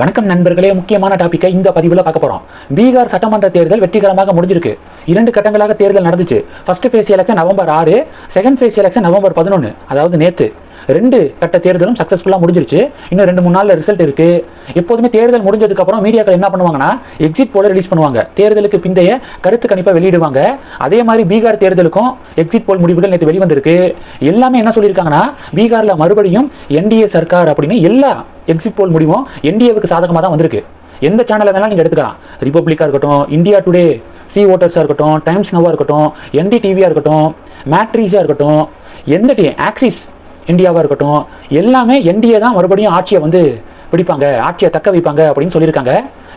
வணக்கம் நண்பர்களே முக்கியமான டாப்பிக்கை இந்த பதிவில் பார்க்க போகிறோம் பீகார் சட்டமன்ற தேர்தல் வெற்றிகரமாக முடிஞ்சிருக்கு. இரண்டு கட்டங்களாக தேர்தல் நடந்துச்சு. ஃபர்ஸ்ட் ஃபேஸ் எலெக்ஷன் நவம்பர் ஆறு செகண்ட் ஃபேஸ் எலெக்ஷன் நவம்பர் பதினொன்று அதாவது நேற்று ரெண்டு கட்ட தேர்தலும் சக்ஸஸ்ஃபுல்லாக முடிஞ்சிருச்சு. இன்னும் ரெண்டு மூணு நாளில் ரிசல்ட் இருக்குது எப்போதுமே தேர்தல் முடிஞ்சதுக்கப்புறம் மீடியாக்கள் என்ன பண்ணுவாங்கன்னா எக்ஸிட் போல ரிலீஸ் பண்ணுவாங்க. தேர்தலுக்கு பிந்தைய கருத்து கணிப்பாக வெளியிடுவாங்க. அதே மாதிரி பீகார் தேர்தலுக்கும் எக்ஸிட் போல் முடிவுகள் நேற்று வெளிவந்திருக்கு. எல்லாமே என்ன சொல்லியிருக்காங்கன்னா பீகாரில் மறுபடியும் என்டிஏ சர்க்கார் அப்படின்னு எல்லா எக்ஸிட் போல் முடிவும் என்டிஏவுக்கு சாதகமாக தான் வந்திருக்கு. எந்த சேனலை வேணாலும் நீங்கள் எடுத்துக்கலாம். ரிப்பப்ளிக்காக இருக்கட்டும் இந்தியா டுடே சி ஓட்டர்ஸாக இருக்கட்டும் டைம்ஸ் நோவாக இருக்கட்டும் என்டி டிவியாக இருக்கட்டும் மேட்ரிஸாக இருக்கட்டும் எந்த டி ஆக்சிஸ் இந்தியாவாக இருக்கட்டும் எல்லாமே என்டிஏ தான் மறுபடியும் ஆட்சியை வந்து பிடிப்பாங்க ஆட்சியை தக்க வைப்பாங்க அப்படின்னு சொல்லியிருக்காங்க.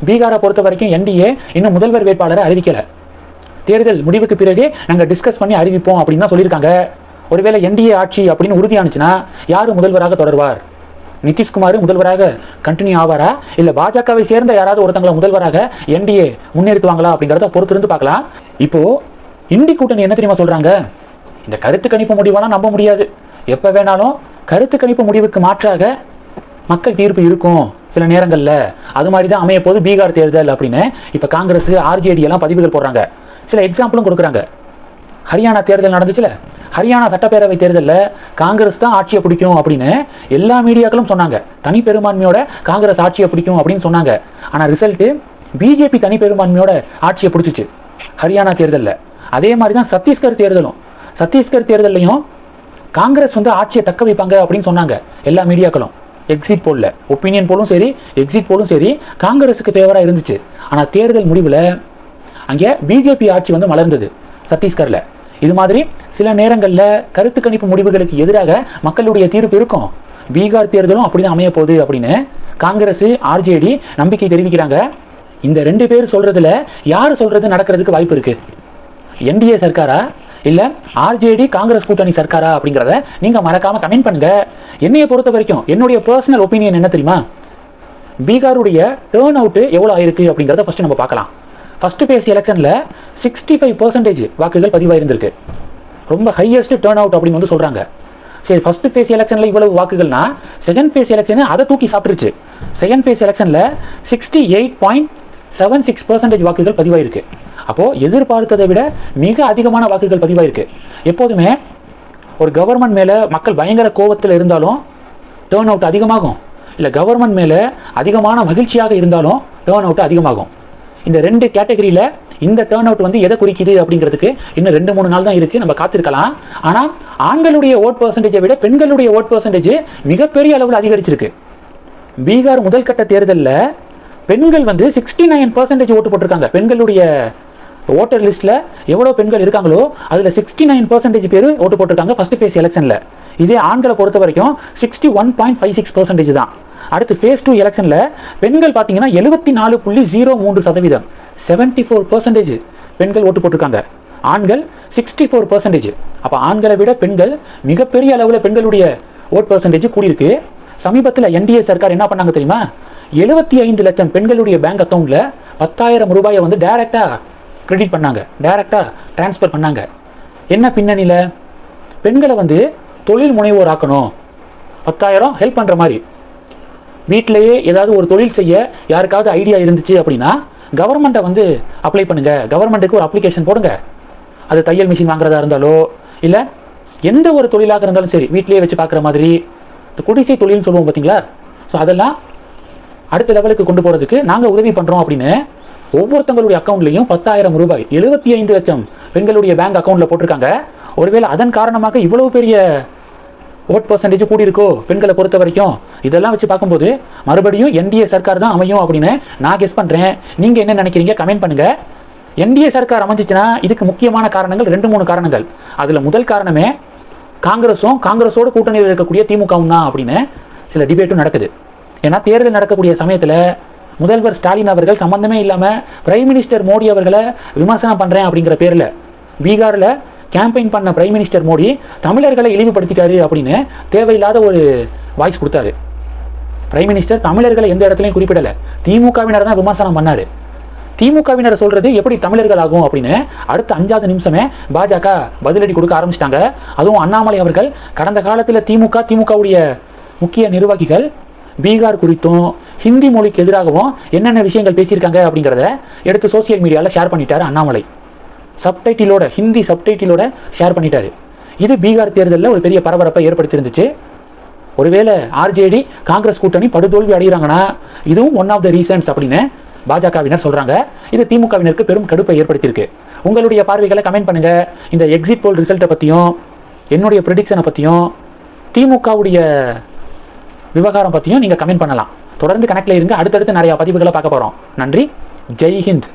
பீகாரை பொறுத்த வரைக்கும் என்டிஏ இன்னும் முதல்வர் வேட்பாளரை அறிவிக்கலை. தேர்தல் முடிவுக்கு பிறகு நாங்கள் டிஸ்கஸ் பண்ணி அறிவிப்போம் அப்படின்னு தான் சொல்லியிருக்காங்க. ஒருவேளை என்டிஏ ஆட்சி அப்படின்னு உறுதியானுச்சுன்னா யார் முதல்வராக தொடர்வார்? நிதிஷ்குமார் முதல்வராக கண்டினியூ ஆவாரா? இல்லை பாஜகவை சேர்ந்த யாராவது ஒருத்தங்களை முதல்வராக என்டிஏ முன்னெடுத்துவாங்களா அப்படிங்கிறத பொறுத்திருந்து பார்க்கலாம். இப்போ இந்தி கூட்டணி என்ன தெரியுமா சொல்கிறாங்க இந்த கருத்து கணிப்பு முடிவெல்லாம் நம்ப முடியாது. எப்போ வேணாலும் கருத்து கணிப்பு முடிவுக்கு மாற்றாக மக்கள் தீர்ப்பு இருக்கும் சில நேரங்களில். அது மாதிரி தான் அமைய போது பீகார் தேர்தல் அப்படின்னு. இப்போ காங்கிரஸ் ஆர்ஜேடி எல்லாம் பதிவுகள் போடுறாங்க. சில எக்ஸாம்பிளும் கொடுக்குறாங்க. ஹரியானா தேர்தல் நடந்துச்சுல? ஹரியானா சட்டப்பேரவை தேர்தலில் காங்கிரஸ் தான் ஆட்சியை பிடிக்கும் அப்படின்னு எல்லா மீடியாக்களும் சொன்னாங்க. தனி பெரும்பான்மையோட காங்கிரஸ் ஆட்சியை பிடிக்கும் அப்படின்னு சொன்னாங்க. ஆனால் ரிசல்ட்டு பிஜேபி தனி பெரும்பான்மையோட ஆட்சியை பிடிச்சிச்சு. ஹரியானா தேர்தலில். அதே மாதிரி தான் சத்தீஸ்கர் தேர்தலும். சத்தீஸ்கர் தேர்தல்லையும் காங்கிரஸ் வந்து ஆட்சியை தக்க வைப்பாங்க அப்படின்னு சொன்னாங்க. எல்லா மீடியாக்களும். எக்ஸிட் போலில் ஒப்பீனியன் போலும் சரி எக்ஸிட் போலும் சரி காங்கிரஸுக்கு ஃபேவராக இருந்துச்சு. ஆனால் தேர்தல் முடிவில் அங்கே பிஜேபி ஆட்சி வந்து மலர்ந்தது சத்தீஸ்கரில். இது மாதிரி சில நேரங்களில் கருத்து கணிப்பு முடிவுகளுக்கு எதிராக மக்களுடைய தீர்ப்பு இருக்கும். பீகார் தேர்தலும் அப்படிதான் அமைய போகுது அப்படின்னு காங்கிரஸ் ஆர்ஜேடி நம்பிக்கை தெரிவிக்கிறாங்க. இந்த ரெண்டு பேர் சொல்கிறதுல யார் சொல்கிறது நடக்கிறதுக்கு வாய்ப்பு இருக்குது என்டிஏ சர்க்காரா? இல்லை ஆர்ஜேடி காங்கிரஸ் கூட்டணி சர்க்காரா அப்படிங்கிறத நீங்கள் மறக்காம கமெண்ட் பண்ணுங்க. என்னைய பொறுத்த வரைக்கும் என்னுடைய பர்சனல் ஒப்பீனியன் என்ன தெரியுமா? பீகாருடைய டேர்ன் அவுட்டு எவ்வளோ ஆயிருக்கு அப்படிங்கிறத ஃபஸ்ட்டு நம்ம பார்க்கலாம். ஃபஸ்ட்டு பேஸ் எலெக்ஷனில் சிக்ஸ்டி ஃபைவ் பர்சன்டேஜ் வாக்குகள் பதிவாயிருந்திருக்கு. ரொம்ப ஹையஸ்ட் டேர்ன் அவுட் அப்படின்னு வந்து சொல்கிறாங்க சரி ஃபர்ஸ்ட் பேஸ் எலெக்ஷனில் இவ்வளவு வாக்குகள்னா செகண்ட் பேஸ் எலெக்ஷன் அதை தூக்கி சாப்பிட்டுருச்சு. செகண்ட் பேஸ் எலெக்ஷனில் sixty eight point seven six percentage வாக்குகள் பதிவாயிருக்கு. அப்போது எதிர்பார்த்ததை விட மிக அதிகமான வாக்குகள் பதிவாயிருக்கு. எப்போதுமே ஒரு கவர்மெண்ட் மேலே மக்கள் பயங்கர கோபத்தில் இருந்தாலும் டேர்ன் அவுட் அதிகமாகும். இல்லை கவர்மெண்ட் மேலே அதிகமான மகிழ்ச்சியாக இருந்தாலும் டேர்ன் அவுட் அதிகமாகும். இந்த ரெண்டு கேட்டகரியில் இந்த டேர்ன் அவுட் வந்து எதை குறிக்குது அப்படிங்கிறதுக்கு இன்னும் ரெண்டு மூணு நாள் தான் இருக்குது நம்ம காத்திருக்கலாம். ஆனால் ஆண்களுடைய ஓட் பர்சன்டேஜை விட பெண்களுடைய ஓட் பர்சன்டேஜ் மிகப்பெரிய அளவில் அதிகரிச்சிருக்கு. பீகார் முதல் கட்ட தேர்தலில் பெண்கள் வந்து சிக்ஸ்டி நைன் பர்சன்டேஜ் ஓட்டு போட்டிருக்காங்க. பெண்களுடைய ஓட்டர் லிஸ்ட்டில் எவ்வளோ பெண்கள் இருக்காங்களோ அதில் சிக்ஸ்டி நைன் பர்சன்டேஜ் பேர் ஓட்டு போட்டிருக்காங்க ஃபர்ஸ்ட் ஃபேஸ் எலெக்ஷனில் இதே ஆண்களை பொறுத்த வரைக்கும் sixty one point five six percentage தான். அடுத்து ஃபேஸ் டூ எலெக்ஷனில் பெண்கள் பார்த்தீங்கன்னா எழுபத்தி நாலு புள்ளி ஜீரோ மூன்று சதவீதம். செவன்ட்டி ஃபோர் பர்சன்டேஜ் பெண்கள் ஓட்டு போட்டிருக்காங்க. ஆண்கள் சிக்ஸ்டி ஃபோர் பர்சன்டேஜ் அப்போ ஆண்களை விட பெண்கள் மிகப்பெரிய அளவில் பெண்களுடைய ஓட் பர்சன்டேஜ் கூடியிருக்கு. சமீபத்தில் என்டிஏ சர்க்கார் என்ன பண்ணாங்க தெரியுமா? எழுபத்தி ஐந்து லட்சம் பெண்களுடைய பேங்க் அக்கௌண்ட்டில் பத்தாயிரம் ரூபாயை வந்து டைரெக்டாக கிரெடிட் பண்ணாங்க. டைரெக்டாக டிரான்ஸ்ஃபர் பண்ணாங்க. என்ன பின்னணியில்? பெண்களை வந்து தொழில் முனைவோர் ஆக்கணும் பத்தாயிரம் ஹெல்ப் பண்ணுற மாதிரி. வீட்டிலேயே ஏதாவது ஒரு தொழில் செய்ய யாருக்காவது ஐடியா இருந்துச்சு அப்படின்னா கவர்மெண்ட்டை வந்து அப்ளை பண்ணுங்கள் கவர்மெண்ட்டுக்கு ஒரு அப்ளிகேஷன் போடுங்க. அது தையல் மிஷின் வாங்குறதா இருந்தாலோ இல்லை எந்த ஒரு தொழிலாக இருந்தாலும் சரி வீட்டிலேயே வச்சு பார்க்குற மாதிரி இந்த குடிசை தொழில்னு சொல்லுவோம் பார்த்தீங்களா? ஸோ அதெல்லாம் அடுத்த லெவலுக்கு கொண்டு போகிறதுக்கு நாங்கள் உதவி பண்ணுறோம் அப்படின்னு ஒவ்வொருத்தங்களுடைய அக்கௌண்ட்லையும் பத்தாயிரம் ரூபாய் எழுபத்தி ஐந்து லட்சம் பெண்களுடைய பேங்க் அக்கௌண்ட்டில் போட்டிருக்காங்க. ஒருவேளை அதன் காரணமாக இவ்வளவு பெரிய ஓட் பர்சன்டேஜ் கூடியிருக்கோ பெண்களை பொறுத்த வரைக்கும்? இதெல்லாம் வச்சு பார்க்கும்போது மறுபடியும் என்டிஏ சர்க்கார் தான் அமையும் அப்படின்னு நான் கெஸ் பண்ணுறேன் நீங்கள் என்ன நினைக்கிறீங்க? கமெண்ட் பண்ணுங்கள் என்டிஏ சர்க்கார் அமைஞ்சிச்சுன்னா இதுக்கு முக்கியமான காரணங்கள் ரெண்டு மூணு காரணங்கள். அதில் முதல் காரணமே காங்கிரஸும் காங்கிரஸோட கூட்டணியில் இருக்கக்கூடிய திமுகவும் தான் அப்படின்னு சில டிபேட்டும் நடக்குது. ஏன்னா தேர்தல் நடக்கக்கூடிய சமயத்தில் முதல்வர் ஸ்டாலின் அவர்கள் சம்பந்தமே இல்லாமல் பிரைம் மினிஸ்டர் மோடி அவர்களை விமர்சனம் பண்ணுறேன் அப்படிங்கிற பேரில் பீகாரில் கேம்பெயின் பண்ண பிரைம் மினிஸ்டர் மோடி தமிழர்களை இழிவுபடுத்திட்டாரு அப்படின்னு தேவையில்லாத ஒரு வாய்ஸ் கொடுத்தாரு. பிரைம் மினிஸ்டர் தமிழர்களை எந்த இடத்துலையும் குறிப்பிடலை. திமுகவினர் தான் விமர்சனம் பண்ணார். திமுகவினர் சொல்கிறது எப்படி தமிழர்கள் ஆகும் அப்படின்னு அடுத்த அஞ்சாவது நிமிஷமே பாஜக பதிலடி கொடுக்க ஆரம்பிச்சிட்டாங்க. அதுவும் அண்ணாமலை அவர்கள் கடந்த காலத்தில் திமுக திமுகவுடைய முக்கிய நிர்வாகிகள் பீகார் குறித்தும் ஹிந்தி மொழிக்கு எதிராகவும் என்னென்ன விஷயங்கள் பேசியிருக்காங்க அப்படிங்கிறத எடுத்து சோஷியல் மீடியாவில் ஷேர் பண்ணிட்டாரு அண்ணாமலை. சப்டைட்டிலோட ஹிந்தி சப்டைட்டிலோட ஷேர் பண்ணிட்டாரு. இது பீகார் தேர்தலில் ஒரு பெரிய பரபரப்பை ஏற்படுத்தியிருந்துச்சு. ஒருவேளை ஆர்ஜேடி காங்கிரஸ் கூட்டணி படுதோல்வி அடைகிறாங்கன்னா இதுவும் ஒன் ஆஃப் த ரீசன்ஸ் அப்படின்னு பாஜகவினர் சொல்றாங்க. இது திமுகவினருக்கு பெரும் கடுப்பை ஏற்படுத்தியிருக்கு. உங்களுடைய பார்வைகளை கமெண்ட் பண்ணுங்க. இந்த எக்ஸிட் போல் ரிசல்ட்டை பற்றியும் என்னுடைய ப்ரிடிக்ஷனை பற்றியும் திமுகவுடைய விவகாரம் பற்றியும் நீங்கள் கமெண்ட் பண்ணலாம். தொடர்ந்து கணக்கில் இருங்க. அடுத்தடுத்து நிறையா பதிவுகளை பார்க்க போகிறோம் நன்றி. ஜெய் ஹிந்த்.